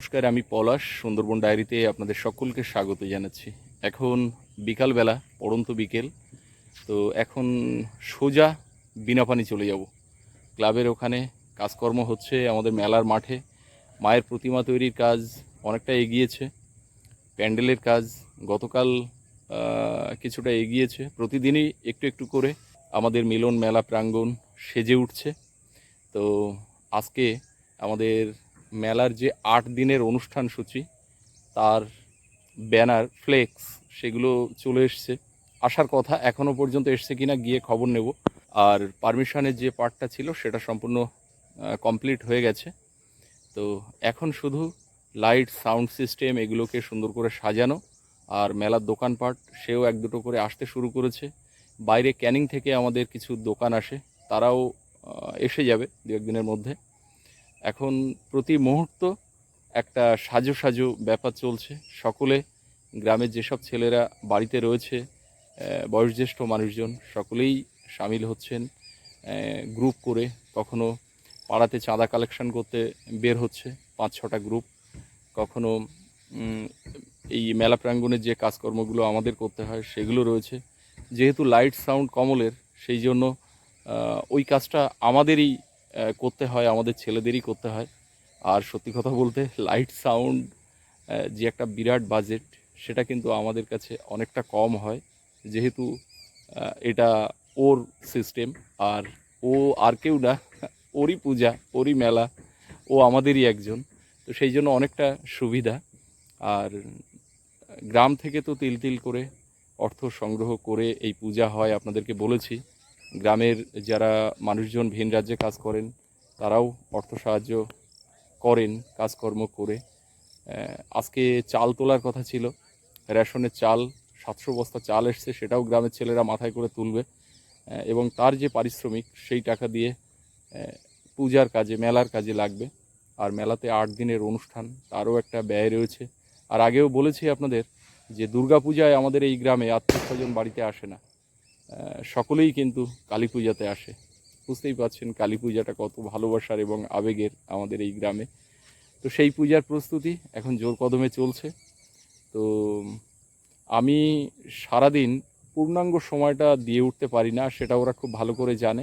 নমস্কার, আমি পলাশ, সুন্দরবন ডায়েরিতে আপনাদের সকলকে স্বাগত জানাচ্ছি। এখন বিকালবেলা, পড়ন্ত বিকেল, তো এখন সোজা বিনাপানি চলে যাব। ক্লাবের ওখানে কাজকর্ম হচ্ছে আমাদের মেলার মাঠে। মায়ের প্রতিমা তৈরির কাজ অনেকটা এগিয়েছে, প্যান্ডেলের কাজ গতকাল কিছুটা এগিয়েছে। প্রতিদিনই একটু একটু করে আমাদের মিলন মেলা প্রাঙ্গণ সেজে উঠছে। তো আজকে আমাদের মেলার যে আট দিনের অনুষ্ঠান সূচি, তার ব্যানার, ফ্লেক্স, সেগুলো চলে এসছে। আসার কথা এখনও পর্যন্ত এসছে কিনা গিয়ে খবর নেব। আর পারমিশনের যে পার্টটা ছিল, সেটা সম্পূর্ণ কমপ্লিট হয়ে গেছে। তো এখন শুধু লাইট, সাউন্ড সিস্টেম, এগুলোকে সুন্দর করে সাজানো। আর মেলার দোকানপাট সেও এক দুটো করে আসতে শুরু করেছে। বাইরে ক্যানিং থেকে আমাদের কিছু দোকান আসে, তারাও এসে যাবে দু একদিনের মধ্যে। এখন প্রতি মুহূর্ত একটা সাজো সাজো ব্যাপার চলছে। সকলে, গ্রামের যেসব ছেলেরা বাড়িতে রয়েছে বয়োজ্যেষ্ঠ মানুষজন, সকলেই সামিল হচ্ছেন গ্রুপ করে। কখনো পাড়াতে চাঁদা কালেকশন করতে বের হচ্ছে, পাঁচ ছটা গ্রুপ। কখনো এই মেলা প্রাঙ্গণের যে কাজকর্মগুলো আমাদের করতে হয়, সেগুলো রয়েছে। যেহেতু লাইট সাউন্ড কমলের, সেই জন্য ওই কাজটা আমাদেরই করতে হয়, আমাদের ছেলেদেরই করতে হয়। আর সত্যি কথা বলতে লাইট সাউন্ড যে একটা বিরাট বাজেট সেটা কিন্তু আমাদের কাছে অনেকটা কম হয়। যেহেতু এটা ওর সিস্টেম আর ও আর কেউ না, ওরই পূজা, ওরই মেলা, ও আমাদেরই একজন। তো সেই জন্য অনেকটা সুবিধা। আর গ্রাম থেকে তো তিল তিল করে অর্থ সংগ্রহ করে এই পূজা হয়, আপনাদেরকে বলেছি। গ্রামের যারা মানুষজন ভিন রাজ্যে কাজ করেন, তারাও অর্থ সাহায্য করেন, কাজকর্ম করে। আজকে চাল তোলার কথা ছিল। রেশনের চাল, সাতশো বস্তা চাল এসছে, সেটাও গ্রামের ছেলেরা মাথায় করে তুলবে। এবং তার যে পারিশ্রমিক, সেই টাকা দিয়ে পূজার কাজে, মেলার কাজে লাগবে। আর মেলাতে আট দিনের অনুষ্ঠান, তারও একটা ব্যয় রয়েছে। আর আগেও বলেছি আপনাদের যে দুর্গাপূজায় আমাদের এই গ্রামে আত্মীয় স্বজন বাড়িতে আসে না। সকলেই কিন্তু কালী পূজাতে আসে। বুঝতেই পারছেন কালী পূজাটা কত ভালোবাসার এবং আবেগের আমাদের এই গ্রামে। তো সেই পূজার প্রস্তুতি এখন জোর কদমে চলছে। তো আমি সারাদিন পূর্ণাঙ্গ সময়টা দিয়ে উঠতে পারি না, সেটা ওরা খুব ভালো করে জানে।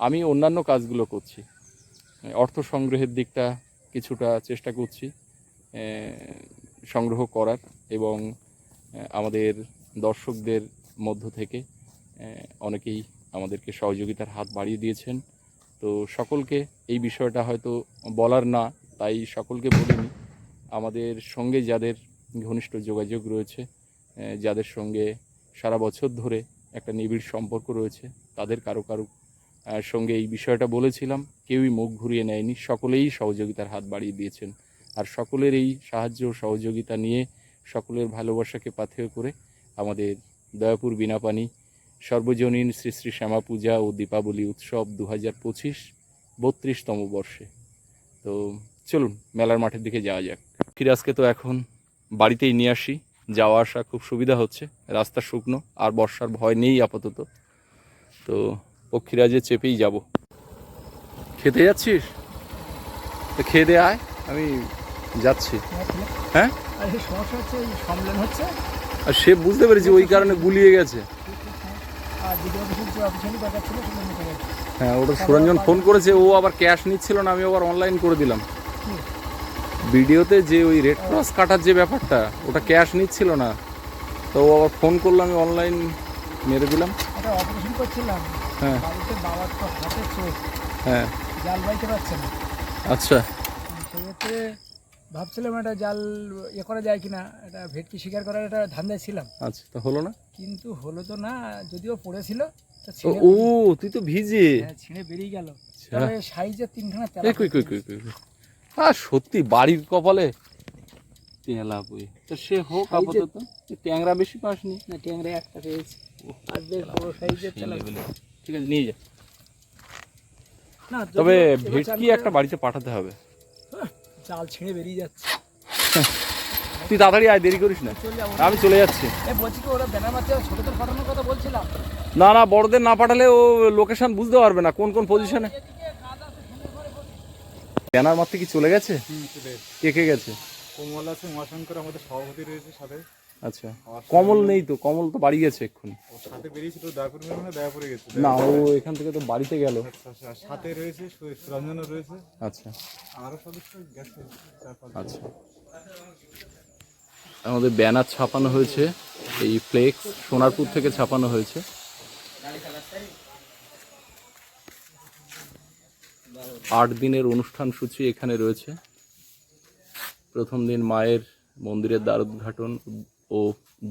আমি অন্যান্য কাজগুলো করছি। অর্থ সংগ্রহের দিকটা কিছুটা চেষ্টা করছি সংগ্রহ করার এবং আমাদের দর্শকদের মধ্য থেকে অনেকেই আমাদেরকে সহযোগিতার হাত বাড়িয়ে দিয়েছেন। তো সকলকে এই বিষয়টা হয়তো বলার না, তাই সকলকে বলিনি। আমাদের সঙ্গে যাদের ঘনিষ্ঠ যোগাযোগ রয়েছে যাদের সঙ্গে সারা বছর ধরে একটা নিবিড় সম্পর্ক রয়েছে, তাদের কারও কারও সঙ্গে এই বিষয়টা বলেছিলাম। কেউই মুখ ঘুরিয়ে নেয়নি, সকলেই সহযোগিতার হাত বাড়িয়ে দিয়েছেন। আর সকলের এই সাহায্য সহযোগিতা নিয়ে সকলের ভালোবাসাকে পাথেয় করে আমাদের দয়াপুর বিনাপানি সর্বজনীন শ্রী শ্রী শ্যামা পূজা ও দীপাবলি উৎসব দু হাজার পঁচিশ বত্রিশতম বর্ষে। তো চলুন মেলার মাঠের দিকে যাওয়া যাক। ফিরে আজকে তো এখন বাড়িতেই নিয়ে আসি। যাওয়া আসা খুব সুবিধা হচ্ছে। রাস্তা শুকনো আর বর্ষার ভয় নেই আপাতত। তো পক্ষীরাজে চেপেই যাব। খেতে যাচ্ছিস? তো খেয়ে দে আয়। আমি যাচ্ছি। হ্যাঁ? আর সে বুঝতে পেরেছি ওই কারণে গুলিয়ে গেছে। হ্যাঁ ওটা সুরঞ্জন ফোন করেছে ও আবার ক্যাশ নিচ্ছিল না আমি আবার অনলাইন করে দিলাম? ভিডিওতে যে ওই রেড ক্রস কাটার যে ব্যাপারটা ওটা ক্যাশ নিচ্ছিল না। তো ও আবার ফোন করল আমি অনলাইন মেরে দিলাম। অপারেশন করছিলাম। হ্যাঁ। বাবার তো হাতে চোখ হ্যাঁ। জাল বাইতে পারছে না। আচ্ছা। সেক্ষেত্রে ভাবছিলাম একটা জাল ইয়ে করা যায় কিনা একটা ভেটকি শিকার করার একটা ধান্দায় ছিলাম। আচ্ছা তো হলো না? কিন্তু হলো তো না যদিও পড়েছিল ও, তুই তো ভিজে। হ্যাঁ, ছিঁড়ে বেরিয়ে গেল। আচ্ছা। তবে সাইজের তিনখানা তেলা কই কই কই কই কই। সত্যি বাড়ির কপালে তেলা বই। তো সে হোক আপাতত। ট্যাংরা বেশি পাসনি? না ট্যাংরা একটা পেয়েছি। আর বেশ বড় সাইজের সেই তেলা। ঠিক আছে নিয়ে যা। না তবে ভেটকি একটা বাড়িতে পাঠাতে হবে। জাল ছিঁড়ে বেরিয়ে যাচ্ছে। তুই তাড়াতাড়ি আয় দেরি করিস না। চলে যাব। আমি চলে যাচ্ছি। বলছি ওরা ব্যানার মারতে ছোটদের পাঠানোর কথা বলছিলাম। না না বড়দের না পাঠালে ও লোকেশন বুঝতে পারবে না কোন কোন পজিশনে ব্যানার মারতে কি চলে গেছে? কে কে গেছে? কোমল আছে উমাশঙ্কর আমাদের সভাপতি রয়েছে সাথে। আচ্ছা। কমল নেই তো কমল তো বাড়ি গেছে এক্ষুনি। ওর সাথে বেরিয়েছিল দয়াপুর মানে দয়াপুরে গেছে। না ও এখান থেকে তো বাড়িতে গেল। আচ্ছা, আচ্ছা, আর সাথে রয়েছে সু- রয়েছে। আচ্ছা। আরও সদস্য গেছে আচ্ছা। আমাদের ব্যানার ছাপানো হয়েছে, এই ফ্লেক্স সোনারপুর থেকে ছাপানো হয়েছে। আট দিনের অনুষ্ঠান সূচি এখানে রয়েছে। প্রথম দিন মায়ের মন্দিরের দ্বার উদ্ঘাটন ও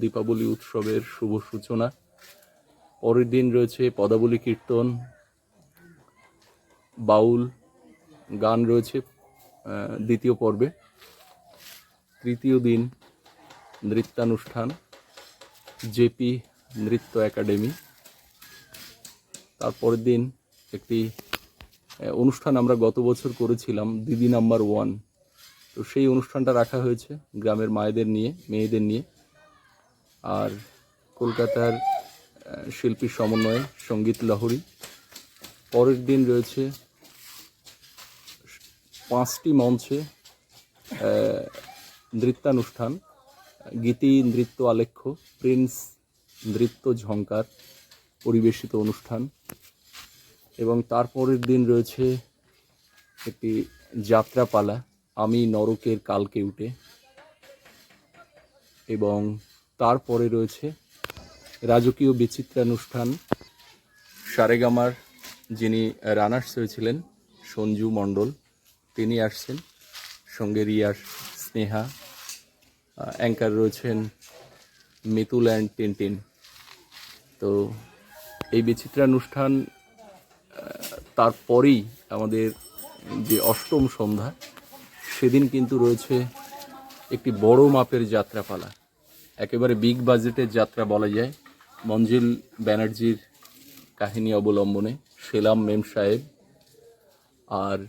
দীপাবলি উৎসবের শুভ সূচনা। পরের দিন রয়েছে পদাবলী কীর্তন, বাউল, গান রয়েছে দ্বিতীয় পর্বে। তৃতীয় দিন নৃত্যানুষ্ঠান, জেপি নৃত্য একাডেমি। তারপরের দিন একটি অনুষ্ঠান আমরা গত বছর করেছিলাম, দিদি নাম্বার ওয়ান। তো সেই অনুষ্ঠানটা রাখা হয়েছে গ্রামের মায়েদের নিয়ে, মেয়েদের নিয়ে। আর কলকাতার শিল্পী সমন্বয়ে, সংগীত লহরী। পরের দিন রয়েছে পাঁচটি মঞ্চে নৃত্যানুষ্ঠান। গীতি নৃত্য আলেখ্য, প্রিন্স নৃত্য ঝঙ্কার পরিবেশিত অনুষ্ঠান এবং তারপরের দিন রয়েছে একটি যাত্রাপালা, আমি নরকের কালকে উঠে। এবং তারপরে রয়েছে রাজকীয় বিচিত্রানুষ্ঠান, সারেগামার যিনি রানার্স হয়েছিলেন, সঞ্জু মণ্ডল, তিনি আসছেন সঙ্গে রিয়ার স্নেহা অ্যাঙ্কার রয়েছেন মিতুল অ্যান্ড টিনটিন। তো এই বিচিত্রানুষ্ঠান তারপরেই আমাদের যে অষ্টম সন্ধ্যা, সেদিন কিন্তু রয়েছে একটি বড় মাপের যাত্রাপালা। একেবারে বিগ বাজেটের যাত্রা বলা যায়। মঞ্জিল ব্যানার্জির কাহিনী অবলম্বনে সেলাম মেম সাহেব আর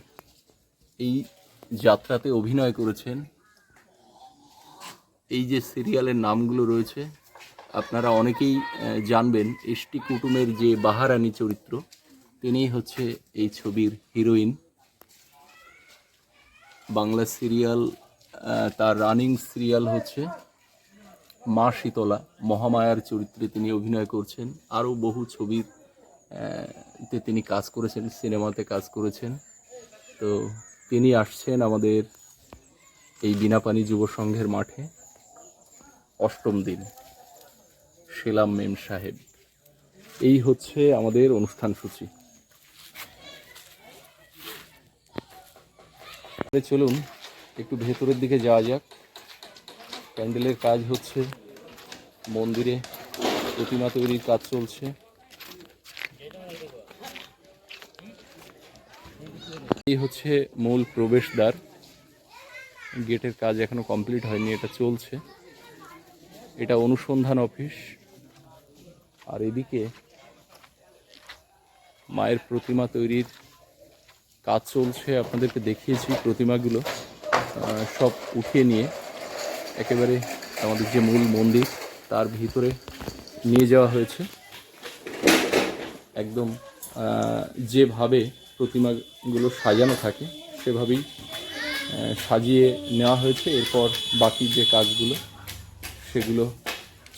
এই যাত্রাতে অভিনয় করেছেন এই যে সিরিয়ালের নামগুলো রয়েছে, আপনারা অনেকেই জানবেন এসটি কুটুমের যে বাহারানী চরিত্র, তিনিই হচ্ছে এই ছবির হিরোইন। বাংলা সিরিয়াল তার রানিং সিরিয়াল হচ্ছে মা শীতলা, মহামায়ার চরিত্রে তিনি অভিনয় করছেন। আরও বহু ছবির তে তিনি কাজ করেছেন, সিনেমাতে কাজ করেছেন। তো তিনি আসছেন আমাদের এই বিনাপানি যুব সংঘের মাঠে। অষ্টম দিন। সেলাম মেম সাহেব, এই হচ্ছে আমাদের অনুষ্ঠান সূচি। চলুন, একটু ভেতরের দিকে যাওয়া যাক। প্যান্ডেলের কাজ হচ্ছে, মন্দিরে প্রতিমা তৈরির কাজ চলছে। এই হচ্ছে মূল প্রবেশদ্বার। গেটের কাজ এখনও কমপ্লিট হয়নি, এটা চলছে। এটা অনুসন্ধান অফিস। আর এদিকে মায়ের প্রতিমা তৈরির কাজ চলছে, আপনাদেরকে দেখিয়েছি প্রতিমাগুলো। সব উঠিয়ে নিয়ে একেবারে আমাদের যে মূল মন্দির, তার ভিতরে নিয়ে যাওয়া হয়েছে। একদম যেভাবে প্রতিমাগুলো সাজানো থাকে, সেভাবেই সাজিয়ে নেওয়া হয়েছে। এরপর বাকি যে কাজগুলো সেগুলো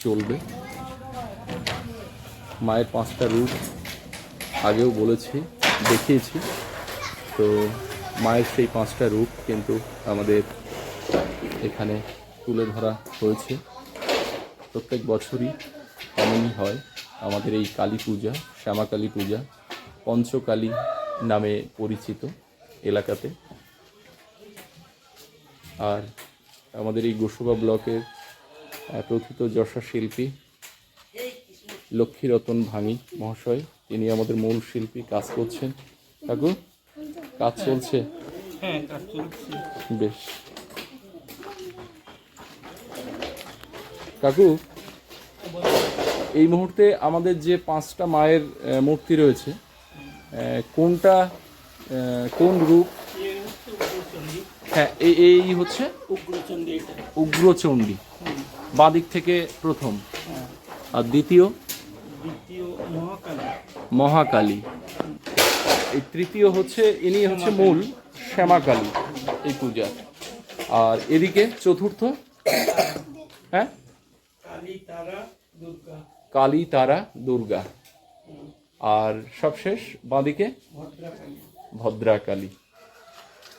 চলবে। মায়ের পাঁচটা রূপ আগেও বলেছি, দেখিয়েছি। তো মায়ের সেই পাঁচটা রূপ কিন্তু আমাদের এখানে তুলে ধরা হয়েছে। প্রত্যেক বছরই এমনই হয়। আমাদের এই কালী পূজা, শ্যামা কালী পূজা, পঞ্চকালী নামে পরিচিত এলাকাতে। আর আমাদের এই গোসবা ব্লকের প্রথিত যশা শিল্পী লক্ষ্মীরতন ভাঙি মহাশয় তিনি আমাদের মূল শিল্পী কাজ করছেন। কাকু কাজ চলছে? হ্যাঁ কাজ চলছে। বেশ। কাকু এই মুহূর্তে আমাদের যে পাঁচটা মায়ের মূর্তি রয়েছে কোনটা কোন রূপ? হ্যাঁ এই হচ্ছে উগ্রচন্ডী এটা। উগ্রচণ্ডী বাদিক থেকে প্রথম। আর দ্বিতীয়? দ্বিতীয় মহাকালী। মহাকালী। এই তৃতীয় হচ্ছে ইনি হচ্ছে মূল শ্যামাকালী এই পূজা। আর এদিকে চতুর্থ? হ্যাঁ? কালী তারা দুর্গা। আর সবশেষ বাঁদিকে ভদ্রাকালী।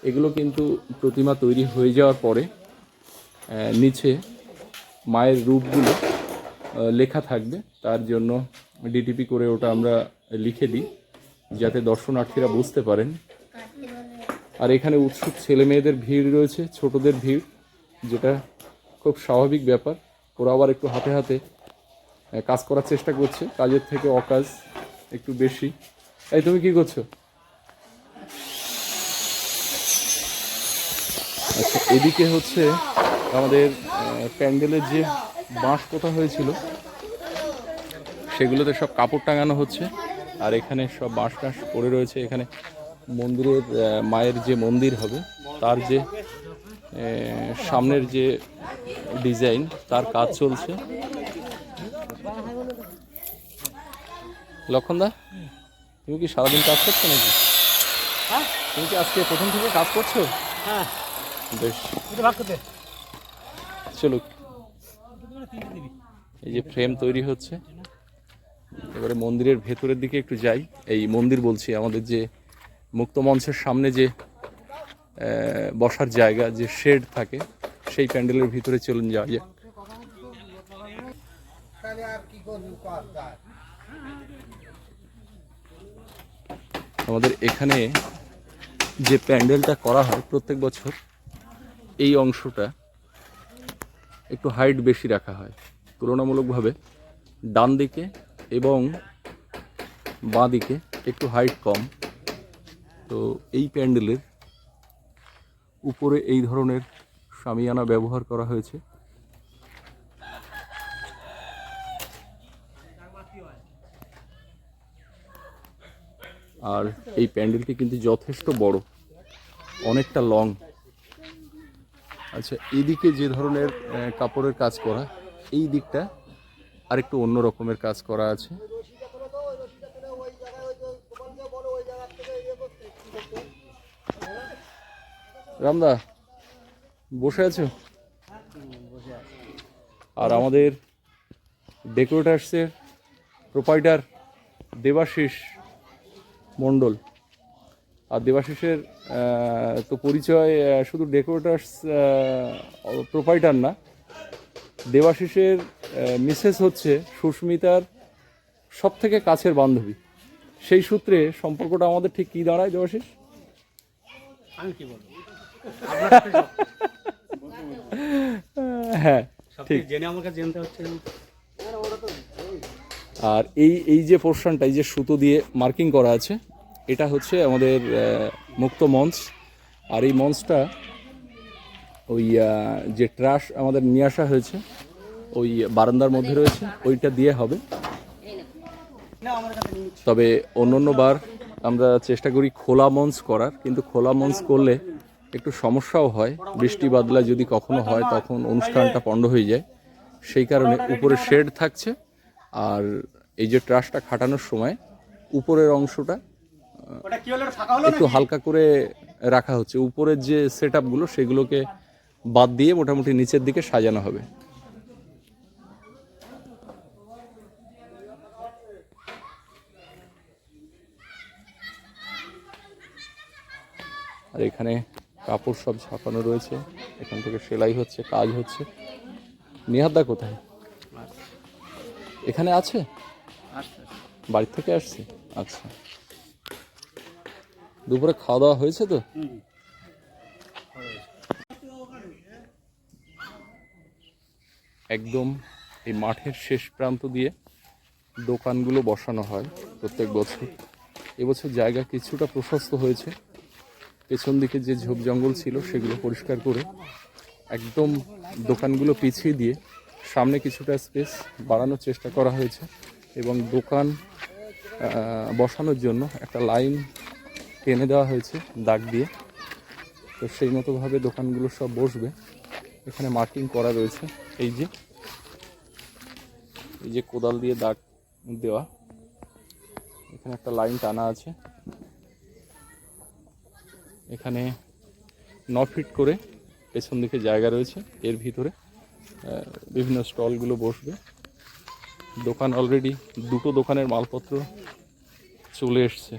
এগুলো কিন্তু প্রতিমা তৈরি হয়ে যাওয়ার পরে নিচে মায়ের রূপগুলো লেখা থাকবে। তার জন্য ডিটিপি করে ওটা আমরা লিখে দিই, যাতে দর্শনার্থীরা বুঝতে পারেন। আর এখানে উৎসুক ছেলে মেয়েদের ভিড় রয়েছে, ছোটদের ভিড়, যেটা খুব স্বাভাবিক ব্যাপার। ওরা আবার একটু হাতে হাতে কাজ করার চেষ্টা করছে। কাজের থেকে অকাজ একটু বেশি। এই, তুমি কি করছ? আচ্ছা এদিকে হচ্ছে আমাদের প্যান্ডেলের যে বাঁশ পোতা হয়েছিল সেগুলোতে সব কাপড় টাঙানো হচ্ছে। আর এখানে সব বাঁশ টাঁশ পড়ে রয়েছে। এখানে মন্দিরের মায়ের যে মন্দির হবে তার যে সামনের যে ডিজাইন তার কাজ চলছে। লক্ষণদা তুমি কি সারাদিন কাজ করছ নাকি? তুমি কি আজকে প্রথম থেকে কাজ করছ? হ্যাঁ। বেশ। চলুক এই যে ফ্রেম তৈরি হচ্ছে। এবারে মন্দিরের ভেতরের দিকে একটু যাই। এই মন্দির বলছি, আমাদের যে মুক্ত মঞ্চের সামনে যে বসার জায়গা, যে শেড থাকে, সেই প্যান্ডেলের ভিতরে চলুন যাওয়া যায় আমাদের এখানে যে প্যান্ডেলটা করা হয় প্রত্যেক বছর, এই অংশটা একটু হাইট বেশি রাখা হয়। তুলনামূলকভাবে ডান দিকে এবং বাঁ দিকে একটু হাইট কম। তো এই প্যান্ডেলের উপরে এই ধরনের সামিয়ানা ব্যবহার করা হয়েছে। আর এই প্যান্ডেলটি কিন্তু যথেষ্ট বড়, অনেকটা লং আচ্ছা এদিকে যে ধরনের কাপড়ের কাজ করা, এই দিকটা আরেকটু অন্য রকমের কাজ করা আছে। রামদা, বসে আছো? আর আমাদের ডেকোরেটার্সের প্রোপাইটার দেবাশিস মণ্ডল। আর দেবাশিসের তো পরিচয় শুধু ডেকোরেটার্স প্রোপাইটার না। দেবাশিসের মিসেস হচ্ছে সুস্মিতার সব থেকে কাছের বান্ধবী। সেই সূত্রে সম্পর্কটা আমাদের ঠিক কী দাঁড়ায় দেবাশিস? আমি কি বলব? হ্যাঁ ঠিক। জেনে আমাকে জানতে হচ্ছে। আর এই এই যে পোর্শনটা এই যে সুতো দিয়ে মার্কিং করা আছে এটা হচ্ছে আমাদের মুক্ত মঞ্চ। আর এই মঞ্চটা ওই যে ট্রাশ আমাদের নিয়ে আসা হয়েছে, ওই বারান্দার মধ্যে রয়েছে, ওইটা দিয়ে হবে। তবে অন্য অন্য বার আমরা চেষ্টা করি খোলা মঞ্চ করার, কিন্তু খোলা মঞ্চ করলে একটু সমস্যাও হয়। বৃষ্টি বাদলা যদি কখনো হয়, তখন অনুষ্ঠানটা পণ্ড হয়ে যায়। সেই কারণে উপরে শেড থাকছে, আর এই যে ট্রাসটা খাটানোর সময় উপরের অংশটা একটু হালকা করে রাখা হচ্ছে। উপরের যে সেট আপগুলো সেগুলোকে বাদ দিয়ে মোটামুটি নিচের দিকে সাজানো হবে। আর এখানে কাপড় সব ছাপানো রয়েছে। এখান থেকে সেলাই হচ্ছে কাজ হচ্ছে। নিহাদা কোথায়? এখানে আছে? বাড়ি থেকে আসছে? আচ্ছা। দুপুরে খাওয়া দাওয়া হয়েছে তো? একদম এই মাঠের শেষ প্রান্ত দিয়ে দোকানগুলো বসানো হয় প্রত্যেক বছর। এবছর জায়গা কিছুটা প্রশস্ত হয়েছে। পেছন দিকে যে ঝোপ জঙ্গল ছিল সেগুলো পরিষ্কার করে একদম দোকানগুলো পিছিয়ে দিয়ে সামনে কিছুটা স্পেস বাড়ানোর চেষ্টা করা হয়েছে এবং দোকান বসানোর জন্য একটা লাইন টেনে দেওয়া হয়েছে দাগ দিয়ে। তো সেই মতোভাবে দোকানগুলো সব বসবে। এখানে মার্কিং করা রয়েছে। এই যে এই যে কোদাল দিয়ে দাগ দেওয়া। এখানে একটা লাইন টানা আছে। এখানে ন ফিট করে পেছন দিকে জায়গা রয়েছে এর ভিতরে। বিভিন্ন স্টলগুলো বসবে। দোকান অলরেডি দুটো দোকানের মালপত্র চলে এসছে।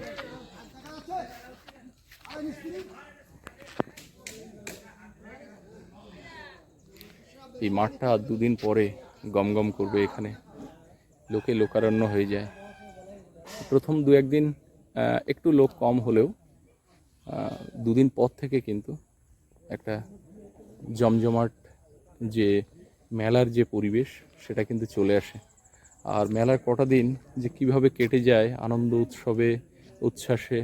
এই মাঠটা দুদিন পরে গমগম করবে এখানে। লোকে লোকারণ্য হয়ে যায়। প্রথম দু একদিন একটু লোক কম হলেও দুদিন পর থেকে কিন্তু একটা জমজমাট যে মেলার যে পরিবেশ, সেটা কিন্তু চলে আসে। আর মেলার কটা দিন যে কীভাবে কেটে যায়, আনন্দ উৎসবে, উচ্ছ্বাসে,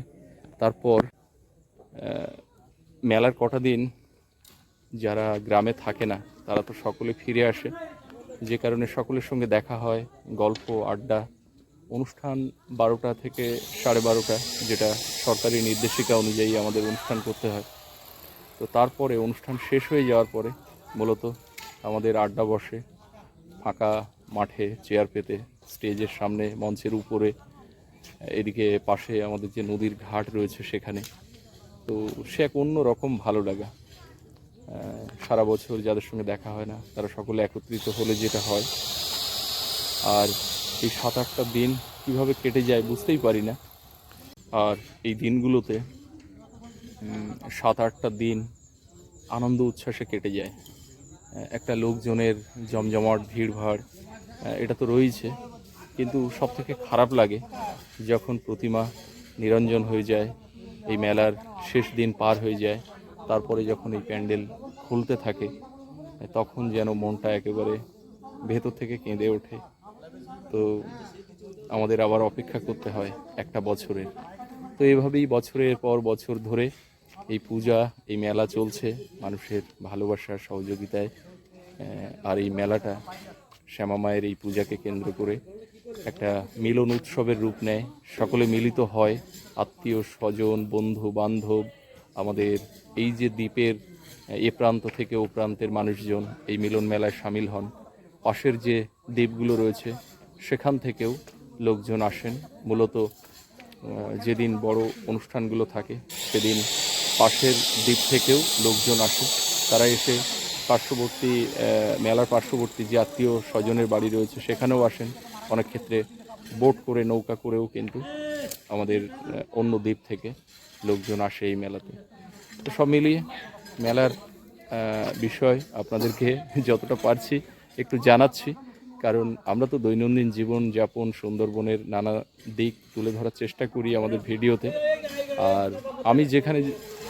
তারপর মেলার কটা দিন যারা গ্রামে থাকে না তারা তো সকলে ফিরে আসে। যে কারণে সকলের সঙ্গে দেখা হয়, গল্প, আড্ডা। অনুষ্ঠান বারোটা থেকে সাড়ে বারোটা, যেটা সরকারি নির্দেশিকা অনুযায়ী আমাদের অনুষ্ঠান করতে হয়। তো তারপরে অনুষ্ঠান শেষ হয়ে যাওয়ার পরে মূলত আমাদের আড্ডা বসে। ফাঁকা মাঠে চেয়ার পেতে, স্টেজের সামনে মঞ্চের উপরে, এদিকে পাশে আমাদের যে নদীর ঘাট রয়েছে সেখানে। তো সে এক অন্য রকম ভালো লাগা। সারা বছর যাদের সঙ্গে দেখা হয় না, তারা সকলে একত্রিত হলে যেটা হয়। আর এই সাত আটটা দিন কীভাবে কেটে যায় বুঝতেই পারি না। আর এই দিনগুলোতে সাত আটটা দিন আনন্দ উচ্ছ্বাসে কেটে যায়। একটা লোকজনের জমজমাট, ভিড়ভাড় এটা তো রয়েছে। কিন্তু সব থেকে খারাপ লাগে যখন প্রতিমা নিরঞ্জন হয়ে যায়, এই মেলার শেষ দিন পার হয়ে যায় তারপরে যখন এই প্যান্ডেল খুলতে থাকে, তখন যেন মনটা একেবারে ভেতর থেকে কেঁদে ওঠে। তো আমাদের আবার অপেক্ষা করতে হয় একটা বছরের। তো এভাবেই বছরের পর বছর ধরে এই পূজা, এই মেলা চলছে মানুষের ভালোবাসার সহযোগিতায়। আর এই মেলাটা শ্যামা মায়ের এই পূজাকে কেন্দ্র করে একটা মিলন উৎসবের রূপ নেয়। সকলে মিলিত হয়, আত্মীয় স্বজন বন্ধু বান্ধব আমাদের এই যে দ্বীপের, এ প্রান্ত থেকে ও প্রান্তের মানুষজন এই মিলন মেলায় সামিল হন। পাশের যে দ্বীপগুলো রয়েছে, সেখান থেকেও লোকজন আসেন। মূলত যেদিন বড় অনুষ্ঠানগুলো থাকে, সেদিন পাশের দ্বীপ থেকেও লোকজন আসে। তারা এসে পার্শ্ববর্তী মেলার পার্শ্ববর্তী যে আত্মীয় স্বজনের বাড়ি রয়েছে, সেখানেও আসেন। অনেক ক্ষেত্রে বোট করে, নৌকা করেও কিন্তু আমাদের অন্য দ্বীপ থেকে লোকজন আসে এই মেলাতে। তো সব মিলিয়ে মেলার বিষয় আপনাদেরকে যতটা পারছি একটু জানাচ্ছি। কারণ আমরা তো দৈনন্দিন জীবন যাপন, সুন্দরবনের নানা দিক তুলে ধরার চেষ্টা করি আমাদের ভিডিওতে। আর আমি যেখানে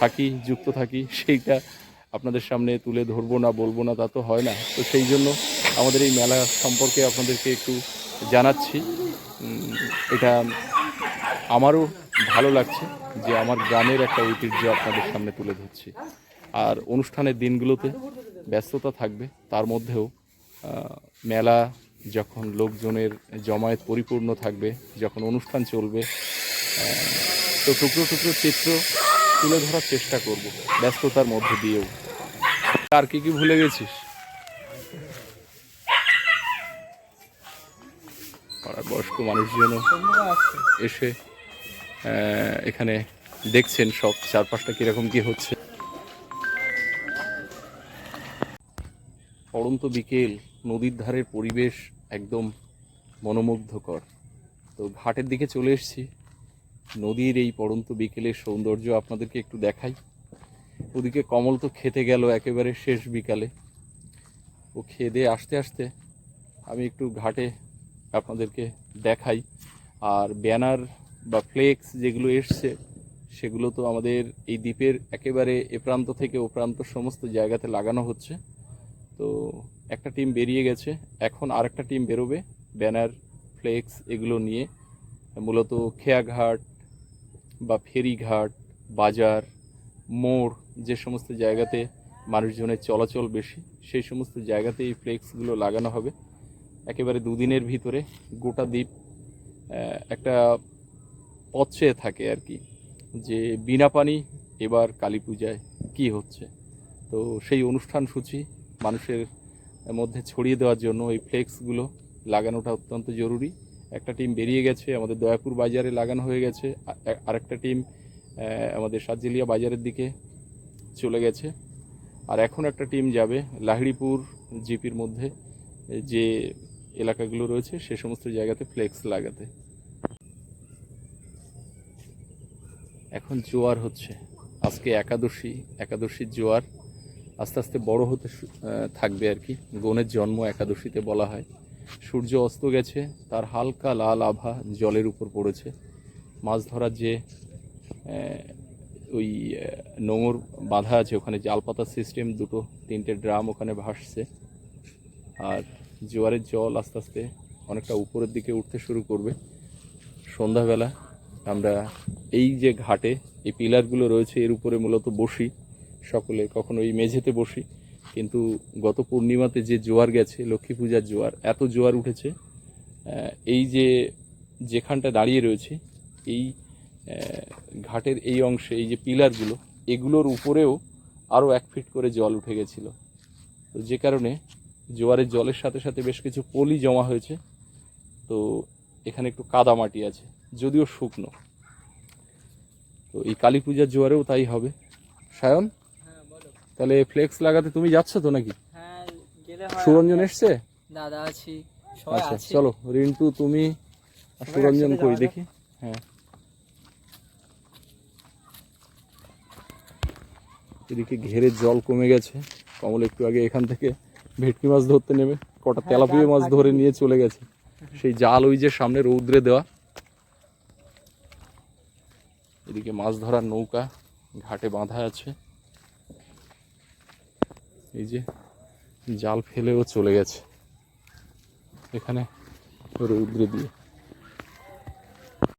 থাকি, যুক্ত থাকি, সেইটা আপনাদের সামনে তুলে ধরবো না, বলব না, তা তো হয় না। তো সেই জন্য আমাদের এই মেলা সম্পর্কে আপনাদেরকে একটু জানাচ্ছি। এটা আমারও ভালো লাগছে যে আমার গ্রামের একটা ঐতিহ্য আপনাদের সামনে তুলে ধরছি। আর অনুষ্ঠানের দিনগুলোতে ব্যস্ততা থাকবে, তার মধ্যেও মেলা যখন লোকজনের জমায়েত পরিপূর্ণ থাকবে, যখন অনুষ্ঠান চলবে তো টুকরো টুকরো চিত্র তুলে ধরার চেষ্টা করব ব্যস্ততার মধ্যে দিয়েও। আর কি কি ভুলে গেছিস? বয়স্ক মানুষজনও এসে এখানে দেখছেন সব চারপাশটা কীরকম কি হচ্ছে। পড়ন্ত বিকেল, নদীর ধারের পরিবেশ একদম মনোমুগ্ধকর। তো ঘাটের দিকে চলে এসেছি। নদীর এই পড়ন্ত বিকেলের সৌন্দর্য আপনাদেরকে একটু দেখাই। ওদিকে কমল তো খেতে গেল একেবারে শেষ বিকালে। ও খেয়ে দিয়ে আসতে আসতে আমি একটু ঘাটে আপনাদেরকে দেখাই। আর ব্যানার বা ফ্লেক্স যেগুলো এসছে, সেগুলো তো আমাদের এই দ্বীপের একেবারে এ প্রান্ত থেকে ও প্রান্ত সমস্ত জায়গাতে লাগানো হচ্ছে। তো একটা টিম বেরিয়ে গেছে, এখন আরেকটা টিম বেরোবে, ব্যানার ফ্লেক্স এগুলো নিয়ে। মূলত খেয়াঘাট বা ফেরিঘাট, বাজার, মোড়, যে সমস্ত জায়গাতে মানুষজনের চলাচল বেশি, সেই সমস্ত জায়গাতে এই ফ্লেক্সগুলো লাগানো হবে। একেবারে দুদিনের ভিতরে গোটা দ্বীপ একটা পথ থাকে আর কি, যে বিনা পানি এবার কালী পূজায় কী হচ্ছে? তো সেই অনুষ্ঠান সূচি মানুষের মধ্যে ছড়িয়ে দেওয়ার জন্য এই ফ্লেক্সগুলো লাগানোটা অত্যন্ত জরুরি। একটা টিম বেরিয়ে গেছে, আমাদের দয়াপুর বাজারে লাগানো হয়ে গেছে আরেকটা টিম আমাদের সাতজেলিয়া বাজারের দিকে চলে গেছে। আর এখন একটা টিম যাবে লাহিড়িপুর জিপির মধ্যে, যে এলাকাগুলো রয়েছে সে সমস্ত জায়গাতে ফ্লেক্স লাগাতে। এখন জোয়ার হচ্ছে। আজকে একাদশী একাদশীর জোয়ার আস্তে আস্তে বড় হতে থাকবে আর কি। গণের জন্ম একাদশীতে বলা হয়। সূর্য অস্ত গেছে, তার হালকা লাল আভা জলের উপর পড়েছে। মাছ ধরার যে ওই নোঙর বাঁধা আছে, ওখানে জাল পাতার সিস্টেম দুটো, তিনটে ড্রাম ওখানে ভাসছে। আর জোয়ারের জল আস্তে আস্তে অনেকটা উপরের দিকে উঠতে শুরু করবে। সন্ধ্যাবেলা আমরা এই যে ঘাটে এই পিলারগুলো রয়েছে, এর উপরে মূলত বসি। সকলে কখনো এই মেঝেতে বসি। কিন্তু গত পূর্ণিমাতে যে জোয়ার গেছে, লক্ষ্মী পূজার জোয়ার, এত জোয়ার উঠেছে এই যে যেখানটা দাঁড়িয়ে রয়েছে, এই ঘাটের এই অংশে, এই যে পিলারগুলো, এগুলোর উপরেও আরও এক ফিট করে জল উঠে গেছিল। তো যে কারণে জোয়ারের জলের সাথে সাথে বেশ কিছু পলি জমা হয়েছে। তো এখানে একটু কাদা মাটি আছে। যদিও শুকনো। তো এই কালী পূজার জোয়ারেও তাই হবে। সায়ন হ্যাঁ তাহলে ফ্লেক্স লাগাতে তুমি যাচ্ছ তো নাকি? হ্যাঁ হয় সুরঞ্জন এসছে? দাদা আছি আচ্ছা চলো রিন্টু তুমি সুরঞ্জন কই দেখি। হ্যাঁ। এদিকে ঘেরে জল কমে গেছে। কমল একটু আগে এখান থেকে ভেটকি মাছ ধরতে নেবে। কটা হ্যাঁ, তেলাপিয়া মাছ ধরে নিয়ে চলে গেছে। সেই জাল ওই যে সামনে রৌদ্রে দেওয়া। এদিকে মাছ ধরার নৌকা ঘাটে বাঁধা আছে। এই যে জাল ফেলেও চলে গেছে। এখানে রৌদ্রে দিয়ে।